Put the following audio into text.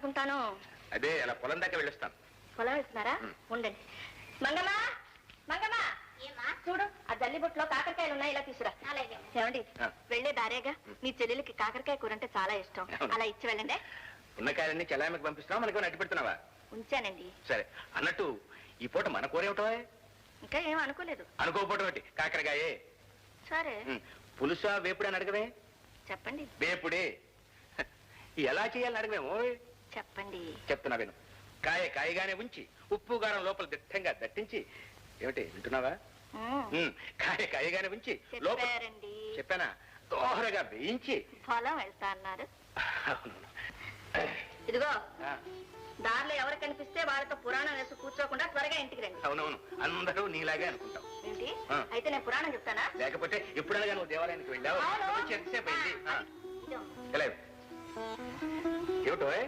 అనుకుంటాను అదే అలా పొలం దాకా వెళ్ళొస్తాను. పొలం వెళ్తున్నారా. ఉండండి. మంగమ్మా! మంగమ్మా! ఏమా? చూడు ఆ జల్లిబుట్లో కాకరకాయలు ఉన్నాయి ఇలా తీసురా అలాగే ఏమండి? ఆ. వెళ్ళే దారేగా మీ చెల్లెలకి కాకరకాయ కూర అంటే చాలా ఇష్టం. అలా ఇచ్చి వెళ్ళండి. ఉన్న కాయలన్నీ చెల్లాయమకి పంపిస్తున్నావా? మనకి అట్టి పెడుతున్నావా? ఉంచానండి. సరే అన్నట్టు ఈ పూట మన కూర ఏమిటో? ఇంకా ఏం అనుకోలేదు. అనుకోకపోవటం ఒకటి. కాకరకాయే. సరే. పులుసా వేపుడు అని అడగవే? చెప్పండి. వేపుడే. ఎలా చేయాలని అడగవేమో చెప్పండి. చెప్తున్నా విను. కాయ కాయగానే ఉంచి ఉప్పు గారం లోపల దిట్టంగా దట్టించి ఏమిటి వింటున్నావా? ఉమ్. కాయ కాయగానే ఉంచి లోపల చెప్పారండి. చెప్పానా? దోహరగా వేయించి. పొలం వెళ్తా అన్నారు. అవును. ఇదిగో ఆ, దారిలో ఎవరు కనిపిస్తే వాళ్ళతో పురాణం వేసి కూర్చోకుండా త్వరగా ఇంటికి రండి. అవునవును. అందరూ నీలాగే అనుకుంటాం. ఏంటి? ఆ. అయితే నేను పురాణం చెప్తానా? లేకపోతే ఎప్పుడైనా నువ్వు దేవాలయానికి వెళ్ళావు? అవును. వచ్చి ఎంతసేపు అయింది? ఆ, ఇదో. ఎలా ఏమిటో